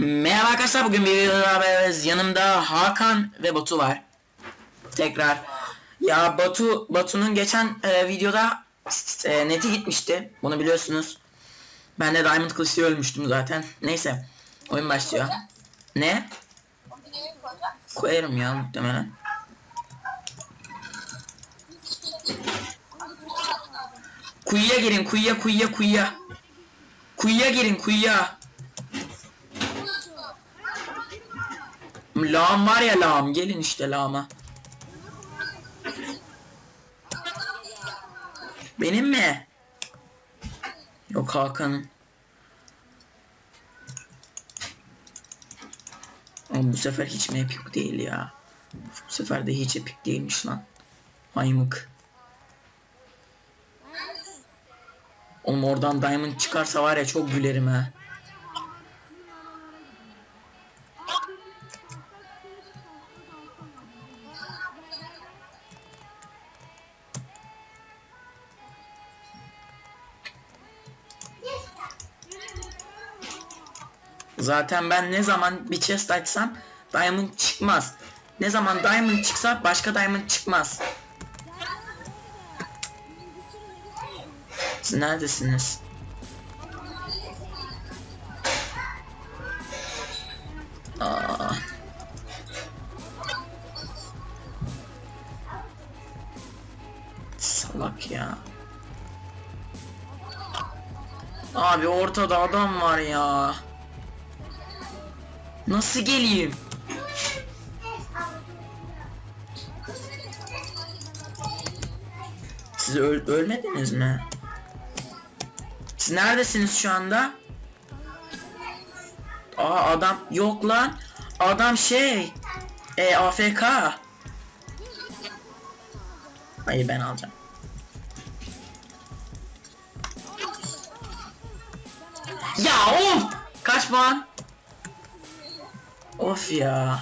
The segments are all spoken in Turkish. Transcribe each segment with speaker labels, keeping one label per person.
Speaker 1: Merhaba arkadaşlar bugün bir videoda beraberiz. Yanımda Hakan ve Batu var. Tekrar. Ya Batu Batu'nun geçen e, videoda e, neti gitmişti. Bunu biliyorsunuz. Ben de Diamond Kılıç'ta ölmüştüm zaten. Neyse. Oyun başlıyor. Ne? Koyarım ya muhtemelen. Kuyuya girin kuyuya kuyuya kuyuya. Kuyuya girin kuyuya. Lağım var ya lağım. Gelin işte lağıma. Benim mi? Yok Hakan'ın. Ama bu sefer hiç mi epik değil ya? Bu sefer de hiç epik değilmiş lan. Haymık. Oğlum oradan diamond çıkarsa var ya çok gülerim ha. Zaten ben ne zaman bir chest açsam diamond çıkmaz. Ne zaman diamond çıksa başka diamond çıkmaz. Siz neredesiniz? Aa. Salak ya. Abi ortada adam var ya. Nasıl geleyim? Siz öl ölmediniz mi? Siz neredesiniz şu anda? Aa adam yok lan. Adam şey. E AFK. Hayır ben alacağım. Ya of! Kaç puan? Of ya.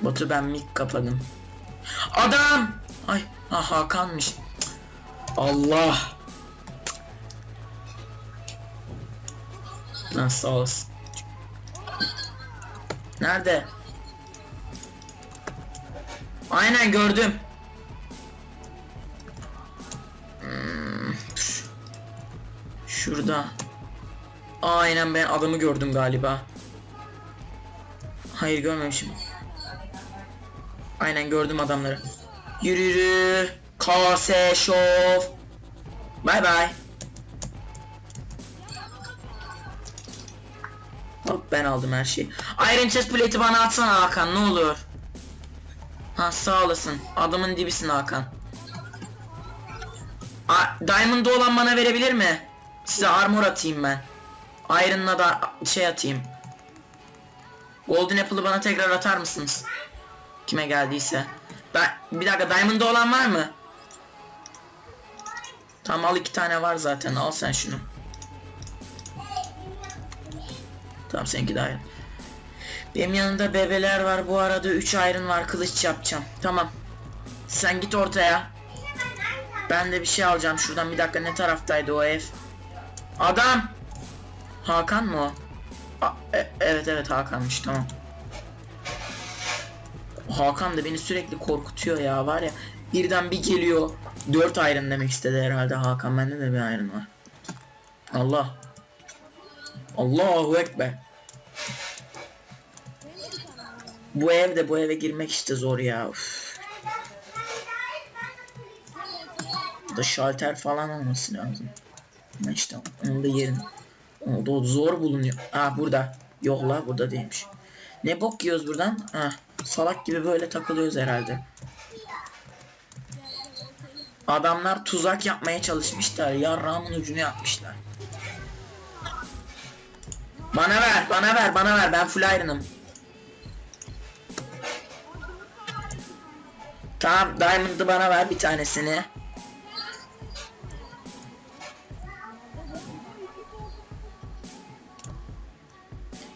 Speaker 1: Batu ben mik kapadım. Adam! Ay ah Hakan'mış. Allah. Nasıl olsun. Nerede? Aynen gördüm. Hmm. Şurada. Aynen ben adamı gördüm galiba. Hayır görmemişim. Aynen gördüm adamları. Yürü yürü. Kase şov. Bay bay. Hop ben aldım her şeyi. Iron chest plate'i bana atsana Hakan ne olur. Ha sağ olasın. Adamın dibisin Hakan. A Diamond'da olan bana verebilir mi? Size armor atayım ben. Iron'la da şey atayım. Golden Apple'ı bana tekrar atar mısınız? Kime geldiyse. Ben, bir dakika Diamond'da olan var mı? Tamam al iki tane var zaten al sen şunu. Tamam seninki de iron. Benim yanımda bebeler var bu arada 3 iron var kılıç yapacağım. Tamam. Sen git ortaya. Ben de bir şey alacağım şuradan bir dakika ne taraftaydı o ev? Adam! Hakan mı o? A- e- evet evet Hakan'mış tamam. Hakan da beni sürekli korkutuyor ya var ya. Birden bir geliyor. 4 iron demek istedi herhalde Hakan. Bende de bir iron var. Allah. Allahu Ekber. Bu evde bu eve girmek işte zor ya. Üf. Burada şalter falan olması lazım. Ama işte onun da yerin. O da zor bulunuyor. Ah burada. Yok la burada değilmiş. Ne bok yiyoruz buradan? Ah salak gibi böyle takılıyoruz herhalde. Adamlar tuzak yapmaya çalışmışlar. Yarrağımın ucunu yapmışlar. Bana ver, bana ver, bana ver. Ben full iron'ım. Tamam, Diamond'ı bana ver bir tanesini.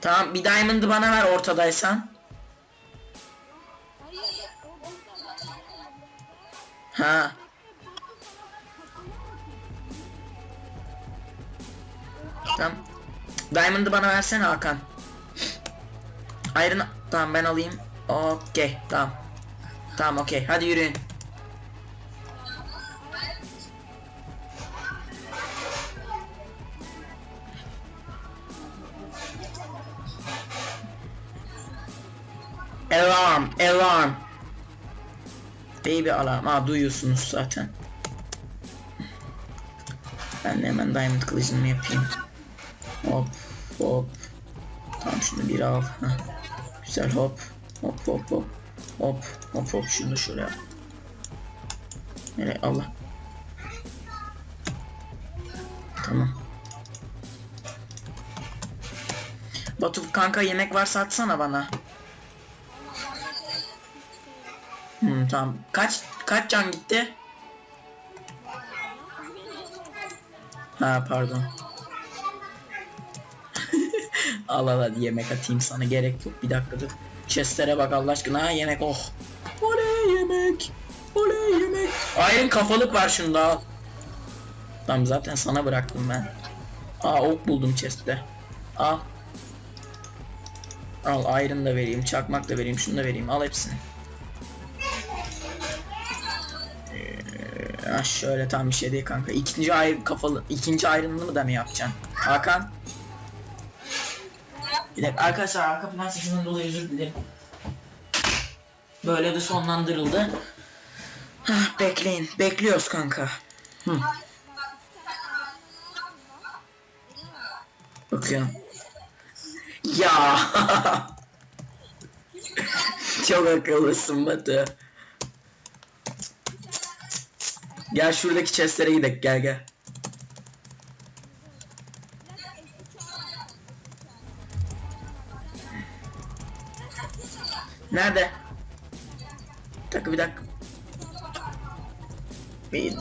Speaker 1: Tamam, bir Diamond'ı bana ver ortadaysan. Ha. Tamam. Diamond'ı bana versene Hakan. Iron tamam ben alayım. Okey tamam. Tamam okey hadi yürüyün. Alarm, alarm. Baby alarm. Ha duyuyorsunuz zaten. Ben de hemen diamond kılıcımı yapayım. Hop hop. Tamam şunu bir al. Heh. Güzel hop. Hop hop hop. Hop hop hop şunu da şöyle yap. Nereye Allah. Tamam. Batu kanka yemek varsa atsana bana. Hmm, tamam. Kaç kaç can gitti? Ha pardon. al al hadi yemek atayım sana gerek yok bir dakika dur. Chestlere bak Allah aşkına ha yemek oh. Oley yemek. Oley yemek. Iron kafalık var şunda al. Tamam zaten sana bıraktım ben. Aa ok buldum chestte. Al. Al iron da vereyim, çakmak da vereyim, şunu da vereyim. Al hepsini. Ha şöyle tam bir şey değil kanka. İkinci ayrı kafalı ikinci ayrımını da mı yapacaksın? Hakan. Bir dakika arkadaşlar arka plan sesinden dolayı özür dilerim. Böyle de sonlandırıldı. Hah, bekleyin. Bekliyoruz kanka. Hı. Bakıyorum. Ya. Çok akıllısın Batu. Gel şuradaki chestlere gidelim gel gel. Nerede? Bir dakika bir dakika. Bir...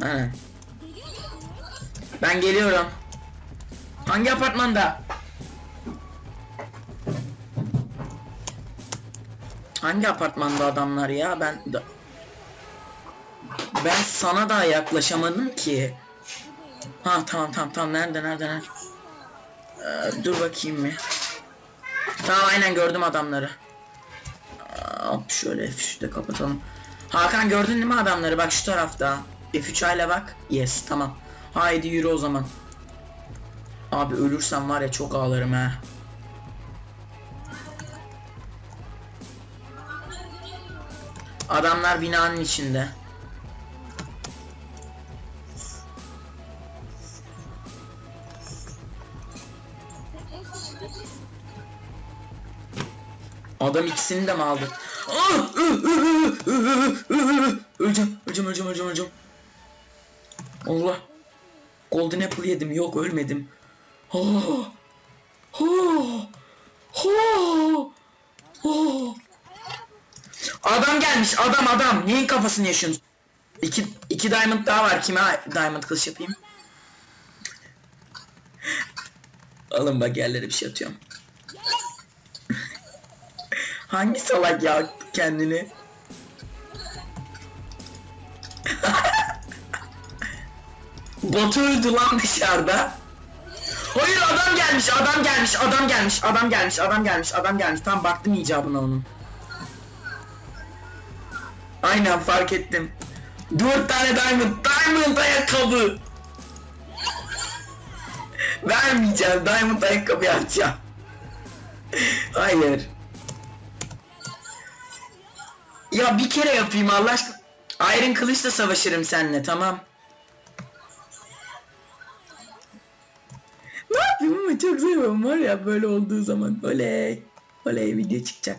Speaker 1: Ha. Ben geliyorum. Hangi apartmanda? Hangi apartmanda adamlar ya? Ben. Ben sana da yaklaşamadım ki. Ha tamam tamam tamam nerede nerede nerede? Ee, dur bakayım bir. Tamam aynen gördüm adamları. Hop şöyle F3'ü de kapatalım. Hakan gördün değil mi adamları? Bak şu tarafta. F3 ile bak. Yes tamam. Haydi yürü o zaman. Abi ölürsem var ya çok ağlarım ha. Adamlar binanın içinde. Adam ikisini de mi aldı? Ah! Öleceğim, öleceğim, öleceğim, öleceğim, öleceğim. Allah. Golden Apple yedim. Yok ölmedim. Oh. Oh. Oh. Oh. Adam gelmiş adam adam. Neyin kafasını yaşıyorsun? İki, iki diamond daha var. Kime diamond kılıç yapayım? Alın bak yerlere bir şey atıyorum. Hangi salak ya kendini? Batu öldü lan dışarıda. Hayır adam gelmiş, adam gelmiş, adam gelmiş, adam gelmiş, adam gelmiş, adam gelmiş. Tam baktım icabına onun. Aynen fark ettim. Dört tane diamond, diamond ayakkabı. Vermeyeceğim, diamond ayakkabı yapacağım. Hayır. Ya bir kere yapayım Allah aşkına. Iron kılıçla savaşırım seninle tamam. Ne yapayım ama çok seviyorum var ya böyle olduğu zaman. Oley. Oley video çıkacak.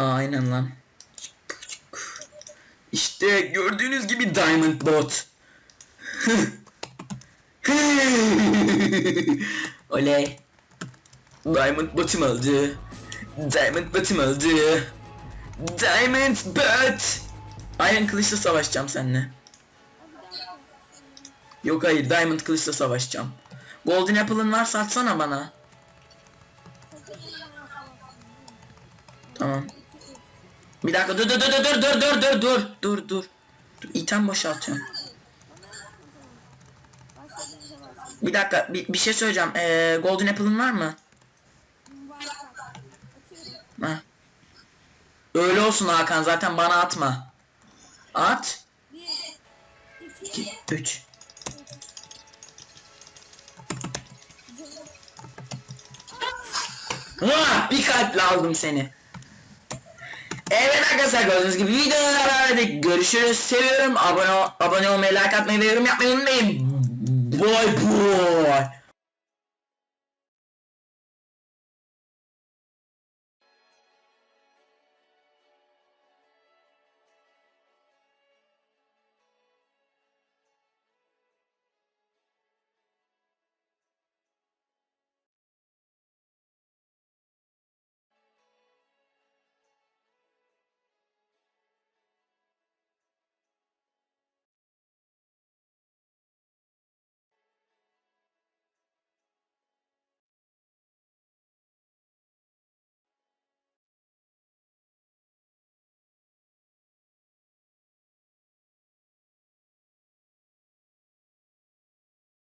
Speaker 1: Aynen lan. İşte gördüğünüz gibi Diamond Bot. Oley. Diamond Bot'um oldu. Diamond Bot'um oldu. Diamond Bot. Iron kılıçla savaşacağım seninle. Yok hayır Diamond kılıçla savaşacağım. Golden Apple'ın varsa atsana bana. Tamam. Bir dakika dur dur dur dur dur dur dur dur dur dur. Dur item boşaltıyorum. Bir dakika bir, bir şey söyleyeceğim. Ee, Golden Apple'ın var mı? Ha. Öyle olsun Hakan zaten bana atma. At.
Speaker 2: Bir, iki,
Speaker 1: 2 3 Vah, bir kalple aldım seni. Evet arkadaşlar gördüğünüz gibi videoda verdik. Görüşürüz. Seviyorum. Abone, abone olmayı, like atmayı ve yorum yapmayı unutmayın. Bye bye.